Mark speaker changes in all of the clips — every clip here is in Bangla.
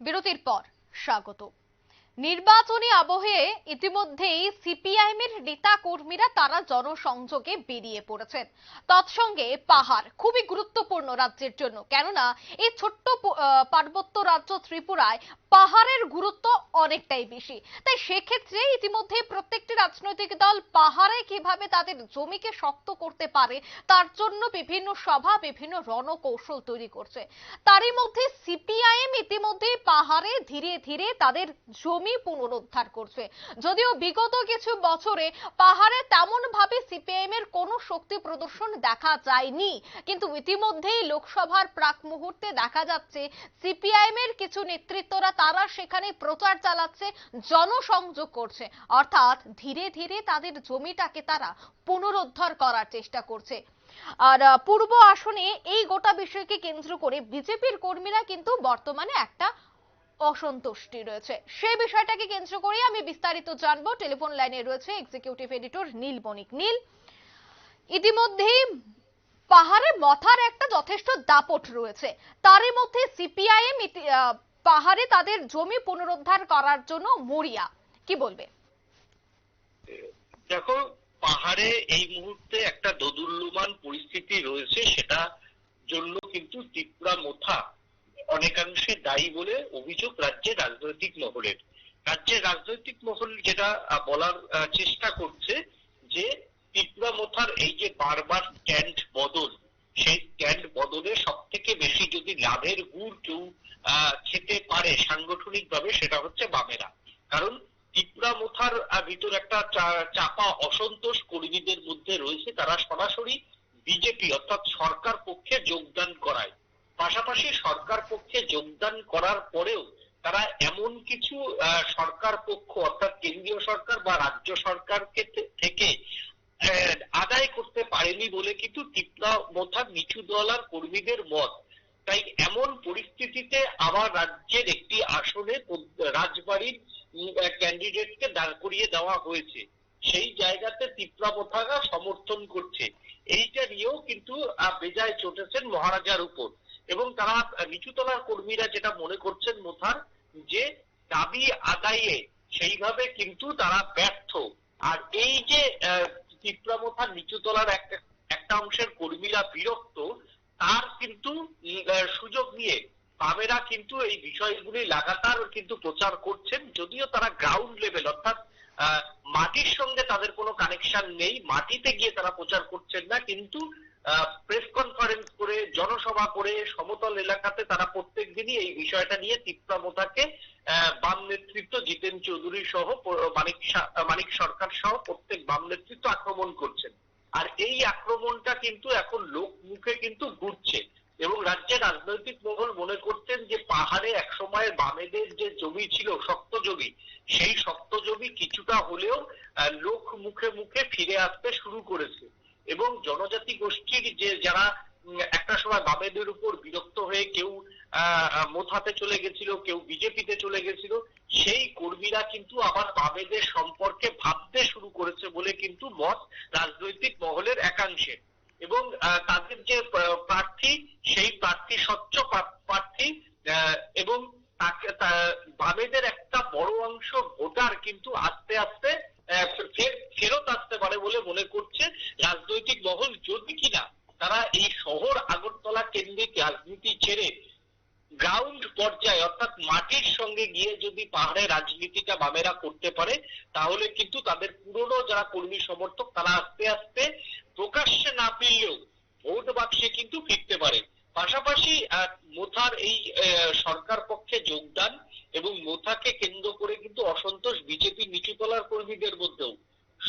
Speaker 1: বিরতির পর স্বাগত নির্বাচনী আবহে ইতিমধ্যেই সিপিআইএম এর নেতা কর্মীরা তারা জনসংযোগে বেরিয়ে পড়েছেন। তৎসঙ্গে পাহাড় খুবই গুরুত্বপূর্ণ রাজ্যের জন্য। কেননা, এই ছোট্ট পার্বত্য রাজ্য ত্রিপুরায় পাহাড়ের গুরুত্ব অনেকটাই বেশি। তাই সেক্ষেত্রে ইতিমধ্যে প্রত্যেকটি রাজনৈতিক দল পাহাড়ে কীভাবে তাদের জমিকে শক্ত করতে পারে, তার জন্য বিভিন্ন সভা, বিভিন্ন রণকৌশল তৈরি করছে। তারই মধ্যে সিপিআইএম ইতিমধ্যে পাহাড়ে ধীরে ধীরে তাদের জমি পুনরুদ্ধার করছে। যদিও বিগত কিছু বছরে পাহাড়ে তেমন ভাবে সিপিআইএম এর কোনো শক্তি প্রদর্শন দেখা যায়নি, কিন্তু ইতিমধ্যেই লোকসভার প্রাক মুহূর্তে দেখা যাচ্ছে সিপিআইএম এর কিছু নেতৃত্বরা তারা সেখানে প্রচার চালাচ্ছে, জনসংযোগ করছে। অর্থাৎ ধীরে ধীরে তাদের জমিটাকে তারা পুনরুদ্ধার করার চেষ্টা করছে। আর পূর্ব আসনে এই গোটা বিষয়কে কেন্দ্র করে বিজেপির কর্মীরা কিন্তু বর্তমানে একটা অসন্তুষ্টি রয়েছে। সেই বিষয়টাকে কেন্দ্র করে আমি বিস্তারিত জানব। টেলিফোন লাইনে রয়েছে এক্সিকিউটিভ এডিটর নীল বণিক। নীল, ইতিমধ্যেই পাহাড়ে মথার একটা যথেষ্ট দাপট রয়েছে। তারই মধ্যে সিপিআইএম পাহাড়ে তাদের জমি পুনরুদ্ধার করার জন্য মরিয়া। কি বলবে?
Speaker 2: দেখো, পাহাড়ে এই মুহূর্তে একটা দোদুল্যমান পরিস্থিতি রয়েছে সেটা জন্য কিন্তু ত্রিপুরা মোথা অনেকাংশে দায়ী বলে অভিযোগ রাজ্যের রাজনৈতিক মহলের। রাজ্যের রাজনৈতিক মহল যেটা বলার চেষ্টা করছে যে ত্রিপুরা মোথার এই যে বারবার স্ট্যান্ড বদল, সেই স্ট্যান্ড বদলে সব থেকে বেশি যদি লাভের গুড় কেউ খেতে পারে সাংগঠনিক ভাবে সেটা হচ্ছে বামেরা। কারণ ত্রিপুরা মোথার ভিতর একটা চাপা অসন্তোষ কর্মীদের মধ্যে রয়েছে, তারা সরাসরি বিজেপি অর্থাৎ সরকার পক্ষে যোগদান করায়। পাশাপাশি সরকার পক্ষে যোগদান করার পরেও তারা এমন কিছু সরকার পক্ষ, অর্থাৎ কেন্দ্রীয় সরকার বা রাজ্য সরকারকে থেকে আদায় করতে পারেনি বলে কিন্তু ত্রিপুরা মোথার নিচু দলার কর্মীদের মত। তাই এমন পরিস্থিতিতে আবার রাজ্যের একটি আসনে রাজবাড়ির ক্যান্ডিডেটকে দাঁড় করিয়ে দেওয়া হয়েছে। সেই জায়গাতে ত্রিপুরা মোথারা সমর্থন করছে। এইটা নিয়েও কিন্তু বেজায় চটেছেন মহারাজার উপর। এবং তারা নিচুতলার কর্মীরা যেটা মনে করছেন মোথার যে দাবি আদায়ে সেইভাবে কিন্তু তারা ব্যর্থ। আর এই যে আহ, ত্রিপুরা মোথার নিচুতলার একটা অংশের কর্মীরা বিরক্ত তার কিন্তু সুযোগ নিয়ে বামেরা কিন্তু এই বিষয়গুলি লাগাতার কিন্তু প্রচার করছেন। যদিও তারা গ্রাউন্ড লেভেল অর্থাৎ মাটির সঙ্গে তাদের কোনো কানেকশন নেই মাটিতে গিয়ে তারা প্রচার করছেন না কিন্তু প্রেস কনফারেন্স করে, জনসভা করে, সমতল এলাকাতে তারা প্রত্যেক দিনই এই বিষয়টা নিয়ে তীব্রা মোতাকে বাম নেতৃত্ব জিতেন চৌধুরী সহ, মানিক মানিক সরকার সহ প্রত্যেক বাম নেতৃত্ব আক্রমণ করছেন। আর এই আক্রমণটা কিন্তু এখন লোক মুখে কিন্তু ঘুরছে এবং রাজ্যের রাজনৈতিক মহল মনে করতেন যে পাহাড়ে একসময় বামেদের যে জমি ছিল, শক্ত জমি, সেই শক্ত জমি কিছুটা হলেও লোক মুখে মুখে ফিরে আসতে শুরু করেছে। এবং জনজাতি গোষ্ঠীর যে যারা একটা সময় বামেদের উপর বিরক্ত হয়ে কেউ মোথাতে চলে গেছিল, কেউ বিজেপিতে চলে গেছিল, সেই কর্মীরা কিন্তু আবার বামেদের সম্পর্কে ভাবতে শুরু করেছে বলে কিন্তু মত রাজনৈতিক মহলের একাংশে। এবং তাদের যে প্রার্থী, সেই প্রার্থী স্বচ্ছ প্রার্থী এবং তাকে বামেদের একটা বড় অংশ ভোটার কিন্তু আস্তে আস্তে ফেরত আসতে পারে বলে মনে করছে রাজনৈতিক মহল যদি কিনা তারা এই শহর আগরতলা কেন্দ্রিক রাজনীতি ছেড়ে গ্রাউন্ড পর্যায়ে অর্থাৎ মাটির সঙ্গে গিয়ে যদি পাহাড়ে রাজনীতিটা বামেরা করতে পারে, তাহলে কিন্তু তাদের পুরনো যারা কর্মী সমর্থক তারা আস্তে আস্তে প্রকাশ্যে না ফিরলেও ভোট বাক্সে কিন্তু ফিরতে পারে। পাশাপাশি মোথার এই সরকার পক্ষে যোগদান এবং মোথাকে কেন্দ্র করে কিন্তু অসন্তোষ বিজেপি নিচুতলার কর্মীদের মধ্যেও।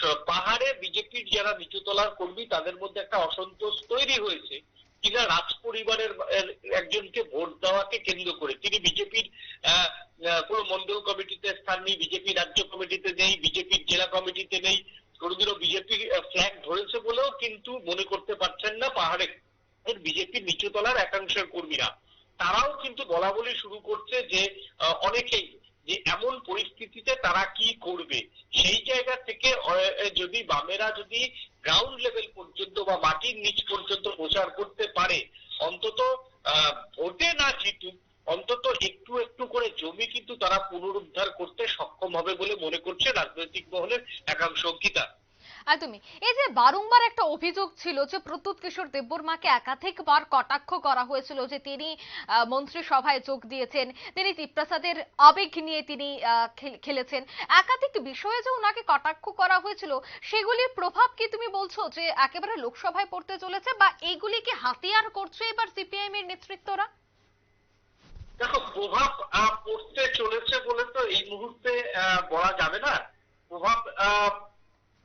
Speaker 2: পাহাড়ে বিজেপির যারা নিচুতলার কর্মী, তাদের মধ্যে একটা অসন্তোষ তৈরি হয়েছে। কিনা রাজ পরিবারের একজনকে ভোট দেওয়াকে কেন্দ্র করে। তিনি বিজেপির কোন মন্ডল কমিটিতে স্থান নেই, বিজেপি রাজ্য কমিটিতে নেই, বিজেপির জেলা কমিটিতে নেই। কোনোদিনও বিজেপির ফ্ল্যাগ ধরেছে বলেও কিন্তু মনে করতে পারছেন না পাহাড়ে। বিজেপির নিচুতলার একাংশের কর্মীরা। তারাও কিন্তু বলা বলি শুরু করছে যে অনেকেই যে এমন পরিস্থিতিতে তারা কি করবে? সেই জায়গা থেকে যদি বামেরা যদি গ্রাউন্ড লেভেল পর্যন্ত বা মাটির নিচ পর্যন্ত প্রচার করতে পারে, অন্তত ভোটে না জিতুক, অন্তত একটু একটু করে জমি কিন্তু তারা পুনরুদ্ধার করতে সক্ষম হবে বলে মনে করছে রাজনৈতিক মহলের একাংশ অঙ্কিতা।
Speaker 1: একদমই। এই যে বারংবার একটা অভিযোগ ছিল যে প্রদ্যুৎ কিশোর দেববর্মাকে একাধিকবার কটাক্ষ করা হয়েছিল যে তিনি মন্ত্রিসভায় যোগ দিয়েছেন, তিনি দীপ্রসাদের আবেগ নিয়ে তিনি খেলেছেন। একাধিক বিষয়ে যে ওনাকে কটাক্ষ করা হয়েছিল, সেগুলির প্রভাব কি তুমি বলছো যে একেবারে লোকসভায় পড়তে চলেছে বা এইগুলি কি হাতিয়ার করছে এবার সিপিআইএম এর নেতৃত্বরা?
Speaker 2: দেখো, প্রভাব পড়তে চলেছে বলে তো এই মুহূর্তে বলা যাবে না। প্রভাব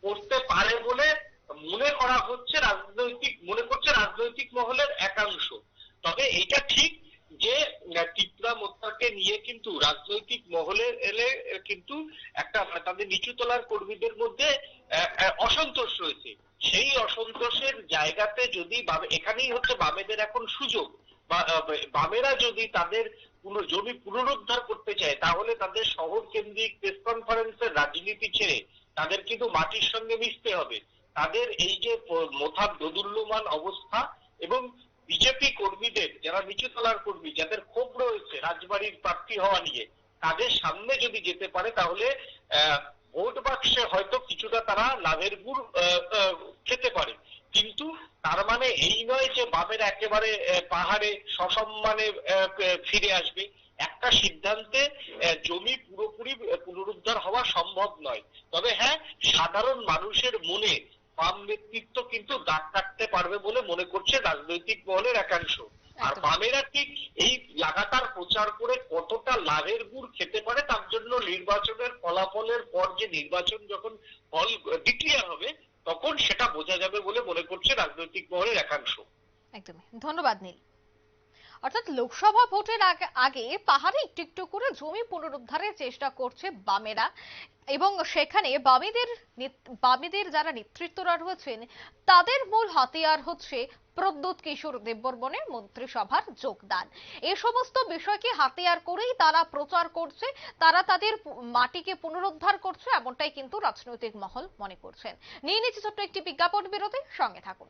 Speaker 2: পড়তে পারে বলে মনে করা হচ্ছে রাজনৈতিক, মনে করছে রাজনৈতিক মহলের একাংশ। তবে এটা ঠিক যে ত্রিপুরা মোত্তাকে নিয়ে কিন্তু রাজনৈতিক মহলে এলে কিন্তু একটা মানে তাদের নিচু তলার কর্মীদের মধ্যে অসন্তোষ রয়েছে। সেই অসন্তোষের জায়গাতে যদি এখানেই হচ্ছে বামেদের এখন সুযোগ। বামেরা যদি তাদের জমি পুনরুদ্ধার করতে চায়, তাহলে তাদের শহর কেন্দ্রিক প্রেস কনফারেন্সের রাজনীতি ছেড়ে তাদের কিন্তু মাটির সঙ্গে মিশতে হবে। তাদের এই যে মোথার দোদুল্যমান অবস্থা এবং বিজেপি কর্মীদের, যারা নিচু তলার কর্মী, যাদের ক্ষোভ রয়েছে রাজবাড়ির প্রার্থী হওয়া নিয়ে, তাদের সামনে যদি যেতে পারে তাহলে ভোট বাক্সে হয়তো কিছুটা তারা লাভের গুড় খেতে পারে। কিন্তু তার মানে এই নয় যে বামের একেবারে পাহাড়ে সসম্মানে ফিরে আসবে। একটা সিদ্ধান্তে জমি পুরোপুরি পুনরুদ্ধার হওয়া সম্ভব নয়। তবে হ্যাঁ সাধারণ মানুষের মনে বাম নেতৃত্ব কিন্তু দাগ কাটতে পারবে বলে মনে করছে রাজনৈতিক মহলের একাংশ। আর বামেরা ঠিক এই লাগাতার প্রচার করে কতটা লাভের গুড় খেতে পারে তার জন্য নির্বাচনের ফলাফলের পর যে নির্বাচন যখন ফল ডিক্লিয়ার হবে তখন সেটা বোঝা যাবে বলে মনে করছে রাজনৈতিক মহলের একাংশ।
Speaker 1: একদমই। ধন্যবাদ নীল। অর্থাৎ লোকসভা ভোটের আগে- আগে পাহাড়ে একটু একটু করে জমি পুনরুদ্ধারের চেষ্টা করছে বামেরা এবং সেখানে বামেদের বামেদের যারা নেতৃত্বরা রয়েছেন, তাদের মূল হাতিয়ার হচ্ছে প্রদ্যুৎ কিশোর দেববর্মনের মন্ত্রিসভার যোগদান। এই সমস্ত বিষয়কে হাতিয়ার করেই তারা প্রচার করছে, তারা তাদের মাটিকে পুনরুদ্ধার করছে, এমনটাই কিন্তু রাজনৈতিক মহল মনে করছেন। নিয়ে নিচ্ছে ছোট্ট একটি বিজ্ঞাপন বিরতি, সঙ্গে থাকুন।